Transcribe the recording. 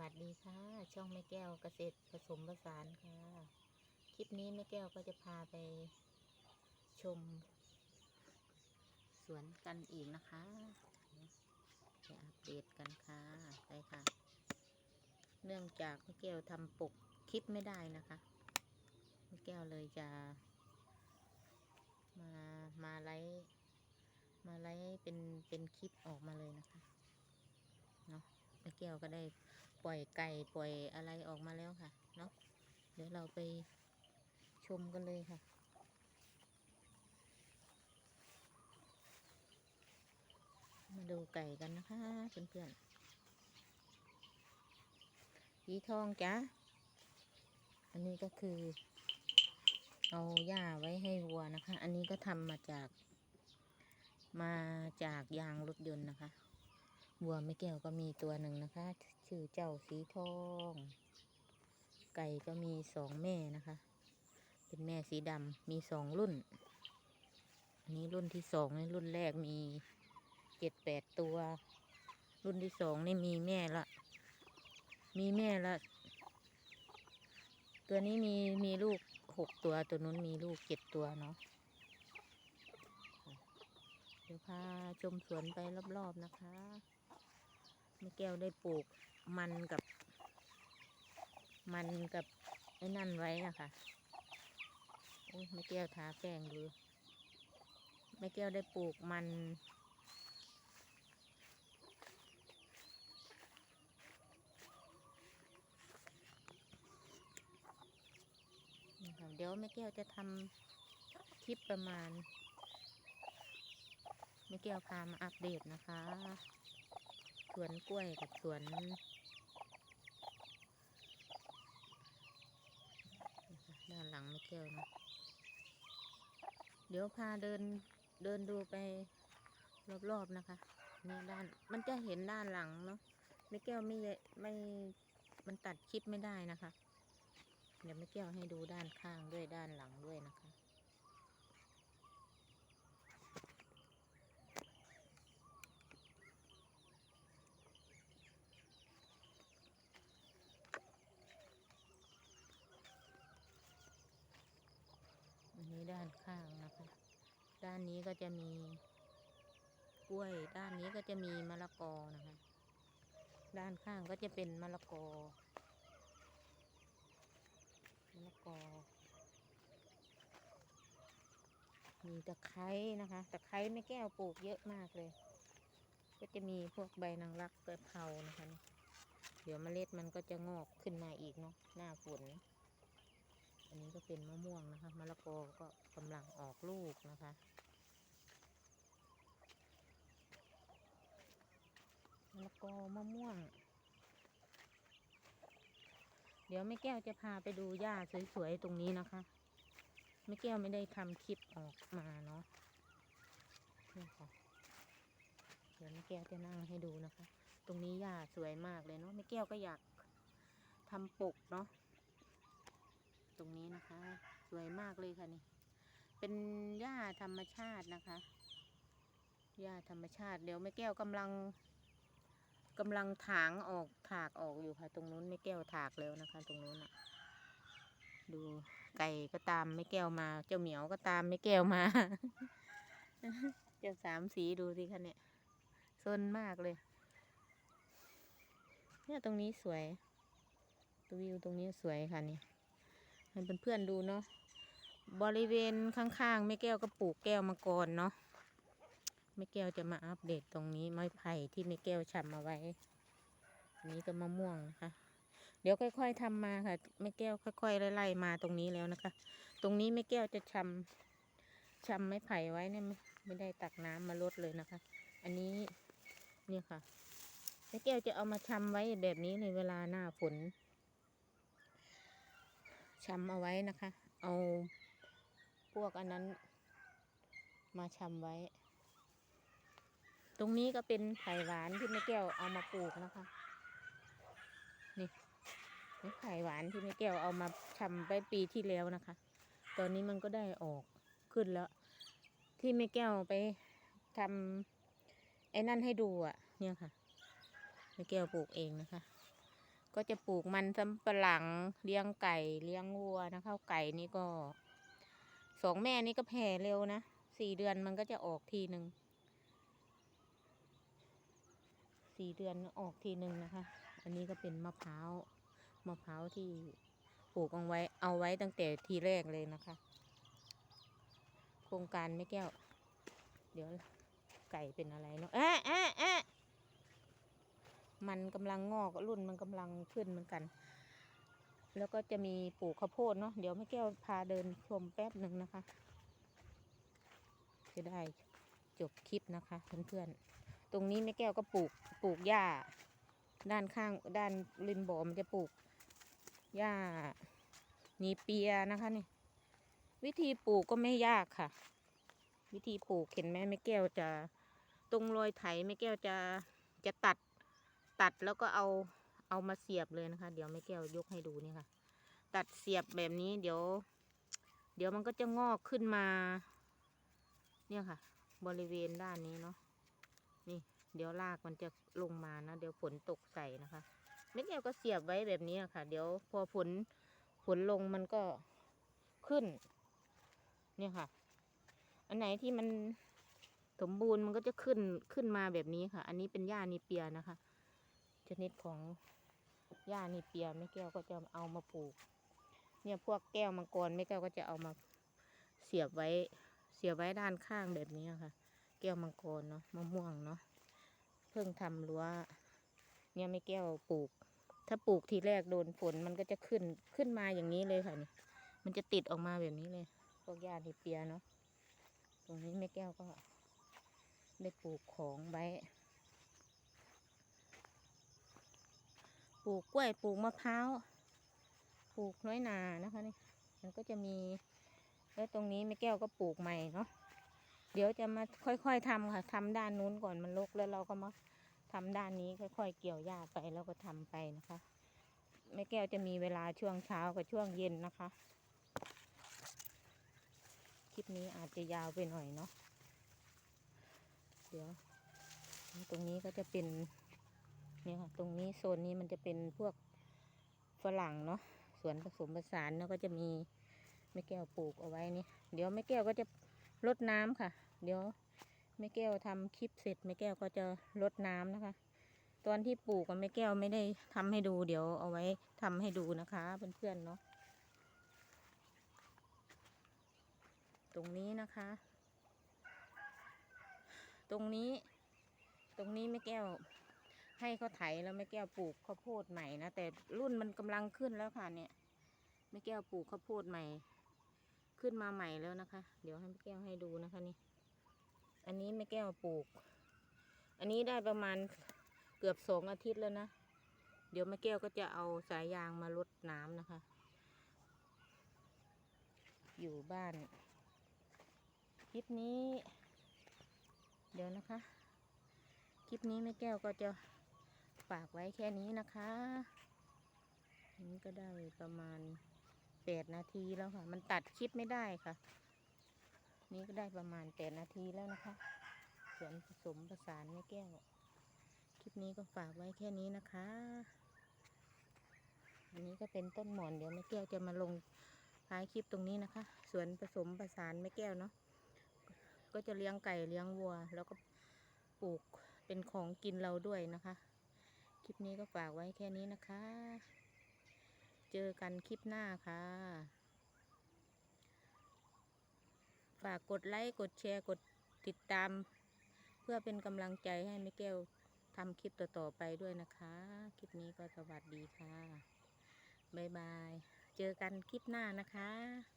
วัสดีค่ะ ช่องแม่แก้วเกษตรผสมผสานค่ะ คลิปนี้แม่แก้วก็จะพาไปชม สวนกันอีกนะคะไปอัปเดตกันค่ะไปค่ะ เนื่องจากแม่แก้วทำปกคลิปไม่ได้นะคะแม่แก้วเลยจะ มามาไลฟ์มาไลฟ์เป็นเป็นคลิปออกมาเลยนะคะเนาะแม่แก้วก็ได้ ปล่อยไก่ปล่อยอะไรออกมาแล้วค่ะเนาะเดี๋ยวเราไปชมกันเลยค่ะ มาดูไก่กันนะคะเพื่อนๆสีทองจ้ะอันนี้ก็คือ เอาหญ้าไว้ให้วัวนะคะ อันนี้ก็ทำมาจาก มาจากยางรถยนต์นะคะวัวไม่แก้วก็มีตัวหนึ่งนะคะ ชื่อเจ้าสีทอง ไก่ก็มีสองแม่นะคะ เป็นแม่สีดำมีสองรุ่น อันนี้รุ่นที่สองนี่รุ่นแรกมีเจ็ดแปดตัว รุ่นที่สองนี่มีแม่ละ มีแม่ละ ตัวนี้มีมีลูกหกตัวตัวนู้นมีลูกเจ็ดตัวเนาะเดี๋ยวพาชมสวนไปรอบๆนะคะ ม่แก้วได้ปลูกมันกับ มันกับไอ้นั่นไว้นะคะโอ้ยแม่แก้วทาแป้งดูแม่แก้วได้ปลูกมันเดี๋ยวแม่แก้วจะทำคลิปประมาณแม่แก้วพามาอัปเดตนะคะ สวนกล้วยกับสวนด้านหลังแม่แก้วนะเดี๋ยวพาเดินเดินดูไปรอบๆนะคะนี่ด้านมันจะเห็นด้านหลังเนาะแม่แก้วไม่ไม่มันตัดคลิปไม่ได้นะคะ เดี๋ยวแม่แก้วให้ดูด้านข้างด้วยด้านหลังด้วยนะคะ อันนี้ด้านข้างนะคะ ด้านนี้ก็จะมีกล้วย ด้านนี้ก็จะมีมะละกอนะคะ ด้านข้างก็จะเป็นมะละกอ มะละกอ มีตะไคร้นะคะ ตะไคร้แม่แก้วปลูกเยอะมากเลย ก็จะมีพวกใบนางรักใบเผานะคะ เดี๋ยวเมล็ดมันก็จะงอกขึ้นมาอีกเนาะ หน้าฝน อันนี้ก็เป็นมะม่วงนะคะ มะละกอก็กำลังออกลูกนะคะ มะ ละกอมะม่วง เดี๋ยวแม่แก้วจะพาไปดูหญ้าสวยๆตรงนี้นะคะแม่แก้วไม่ได้ทำคลิปออกมาเนาะนี่ค่ะเดี๋ยวแม่แก้วจะนั่งให้ดูนะคะ ตรงนี้หญ้าสวยมากเลยเนาะแม่แก้วก็อยากทำปกเนาะตรงนี้นะคะ สวยมากเลยค่ะนี่ เป็นหญ้าธรรมชาตินะคะหญ้าธรรมชาติ เดี๋ยวแม่แก้วกำลัง กำลังถางออกถากออกอยู่ค่ะ ตรงนู้นแม่แก้วถากแล้วนะคะ ตรงนู้นอะดูไก่ก็ตามแม่แก้วมา เจ้าเหมียวก็ตามแม่แก้วมา เจ้าสามสีดูสิคะเนี่ยซนมากเลย เนี่ยตรงนี้สวยตัววิวตรงนี้สวยค่ะนี่ให้เพื่อนๆดูเนาะบริเวณข้างๆแม่แก้วก็ปลูกแก้วมังกรเนาะ แม่แก้วจะมาอัปเดตตรงนี้ไม้ไผ่ที่แม่แก้วชำเอาไว้ อันนี้ก็มะม่วงนะคะ เดี๋ยวค่อย ๆทำมาค่ะแม่แก้วค่อยๆไล่ๆมาตรงนี้แล้วนะคะ ตรงนี้แม่แก้วจะชำชำไม้ไผ่ไว้เนี่ยไม่ได้ตักน้ำมาลดเลยนะคะ อันนี้เนี่ยค่ะแม่แก้วจะเอามาชำไว้แบบนี้ในเวลาหน้าฝนชำเอาไว้นะคะ เอาพวกอันนั้นมาชำไว้ ตรงนี้ก็เป็นไผ่หวานที่แม่แก้วเอามาปลูกนะคะ นี่นี่ไผ่หวานที่แม่แก้วเอามาชำไปปีที่แล้วนะคะ ตอนนี้มันก็ได้ออกขึ้นแล้ว ที่แม่แก้วไปทำไอ้นั่นให้ดูอะ เนี่ยค่ะแม่แก้วปลูกเองนะคะ ก็จะปลูกมันสำปะหลังเลี้ยงไก่เลี้ยงวัวนะคะไก่นี่ก็สองแม่นี่ก็แผ่เร็วนะสี่เดือนมันก็จะออกทีหนึ่ง สี่เดือนออกทีหนึ่งนะคะ อันนี้ก็เป็นมะพร้าวมะพร้าวที่ปลูกเอาไว้เอาไว้ตั้งแต่ทีแรกเลยนะคะ โครงการไม่แก้ว เดี๋ยวไก่เป็นอะไรเนาะแอะแอะแอะมันกำลังงอกรุ่นมันกำลังขึ้นเหมือนกัน แล้วก็จะมีปลูกข้าวโพดเนาะเดี๋ยวแม่แก้วพาเดินชมแป๊บหนึ่งนะคะ จะได้จบคลิปนะคะเพื่อนๆ ตรงนี้แม่แก้วก็ปลูกปลูกหญ้า ด้านข้างด้านริมบ่อมันจะปลูกหญ้านีเปียนะคะนี่ วิธีปลูกก็ไม่ยากค่ะ วิธีปลูกเห็นไหมแม่แก้วจะตรงรอยไถแม่แก้วจะจะตัดตัดแล้วก็เอาเอามาเสียบเลยนะคะ เดี๋ยวแม่แก้วยกให้ดูนี่ค่ะ ตัดเสียบแบบนี้เดี๋ยว เดี๋ยวมันก็จะงอกขึ้นมา เนี่ยค่ะ บริเวณด้านนี้เนาะ นี่ เดี๋ยวรากมันจะลงมานะ เดี๋ยวฝนตกใส่นะคะแม่แก้วก็เสียบไว้แบบนี้อะค่ะ เดี๋ยวพอฝนฝนลงมันก็ขึ้น เนี่ยค่ะ อันไหนที่มันสมบูรณ์มันก็จะขึ้นขึ้นมาแบบนี้ค่ะ อันนี้เป็นหญ้านีเปียนะคะ ชนิดของหญ้านีเปียแม่แก้วก็จะเอามาปลูก เนี่ยพวกแก้วมังกรแม่แก้วก็จะเอามาเสียบไว้เสียบไว้ด้านข้างแบบนี้ค่ะ ก้วมังกรเนาะมะม่วงเนาะเพิ่งทำรั้วเนี่ยแม่แก้วปลูก ถ้าปลูกทีแรกโดนฝนมันก็จะขึ้นขึ้นมาอย่างนี้เลยค่ะนี่มันจะติดออกมาแบบนี้เลยพวกหญ้านีเปียเนาะตรงนี้แม่แก้วก็ได้ปลูกของไว้ปลูกกล้วยปลูกมะพร้าวปลูกน้อยนานะคะนี่มันก็จะมี แล้วตรงนี้แม่แก้วก็ปลูกใหม่เนาะ เดี๋ยวจะมาค่อยๆทำค่ะทำด้านนู้นก่อนมันรกแล้วเราก็มาทำด้านนี้ค่อย ๆ เกี่ยวหญ้าไปแล้วก็ทำไปนะคะแม่แก้วจะมีเวลาช่วงเช้ากับช่วงเย็นนะคะ คลิปนี้อาจจะยาวไปหน่อยเนาะเดี๋ยว ตรงนี้ก็จะเป็นเนี่ยค่ะตรงนี้โซนนี้มันจะเป็นพวกฝรั่งเนาะสวนผสมผสานแล้วก็จะมีแม่แก้วปลูกเอาไว้นี่ เดี๋ยวแม่แก้วก็จะรดน้ำค่ะ เดี๋ยวแม่แก้วทำคลิปเสร็จแม่แก้วก็จะรดน้ำนะคะ ตอนที่ปลูกกับแม่แก้วไม่ได้ทำให้ดูเดี๋ยวเอาไว้ทำให้ดูนะคะ เพื่อนๆเนาะตรงนี้นะคะ ตรงนี้ ตรงนี้แม่แก้ว ให้เขาไถแล้วแม่แก้วปลูกข้าวโพดใหม่นะแต่รุ่นมันกำลังขึ้นแล้วค่ะเนี่ยแม่แก้วปลูกข้าวโพดใหม่ ขึ้นมาใหม่แล้วนะคะ เดี๋ยวให้แม่แก้วให้ดูนะคะนี่ อันนี้แม่แก้วปลูก อันนี้ได้ประมาณเกือบสองอาทิตย์แล้วนะ เดี๋ยวแม่แก้วก็จะเอาสายยางมาลดน้ำนะคะ อยู่บ้าน คลิปนี้ เดี๋ยวนะคะ คลิปนี้แม่แก้วก็จะฝากไว้แค่นี้นะคะนี่ก็ได้ประมาณแปดนาทีแล้วค่ะ มันตัดคลิปไม่ได้ค่ะ นี่ก็ได้ประมาณแปดนาทีแล้วนะคะสวนผสมประสานแม่แก้ว คลิปนี้ก็ฝากไว้แค่นี้นะคะ อันนี้ก็เป็นต้นหมอนเดี๋ยวแม่แก้วจะมาลงท้ายคลิปตรงนี้นะคะสวนผสมประสานแม่แก้วเนาะ ก็จะเลี้ยงไก่เลี้ยงวัว แล้วก็ปลูกเป็นของกินเราด้วยนะคะ คลิปนี้ก็ฝากไว้แค่นี้นะคะ เจอกันคลิปหน้าค่ะ ฝากกดไลค์กดแชร์กดติดตาม เพื่อเป็นกำลังใจให้แม่แก้วทำคลิปต่อๆไปด้วยนะคะ คลิปนี้ก็สวัสดีค่ะ บ๊ายบาย เจอกันคลิปหน้านะคะ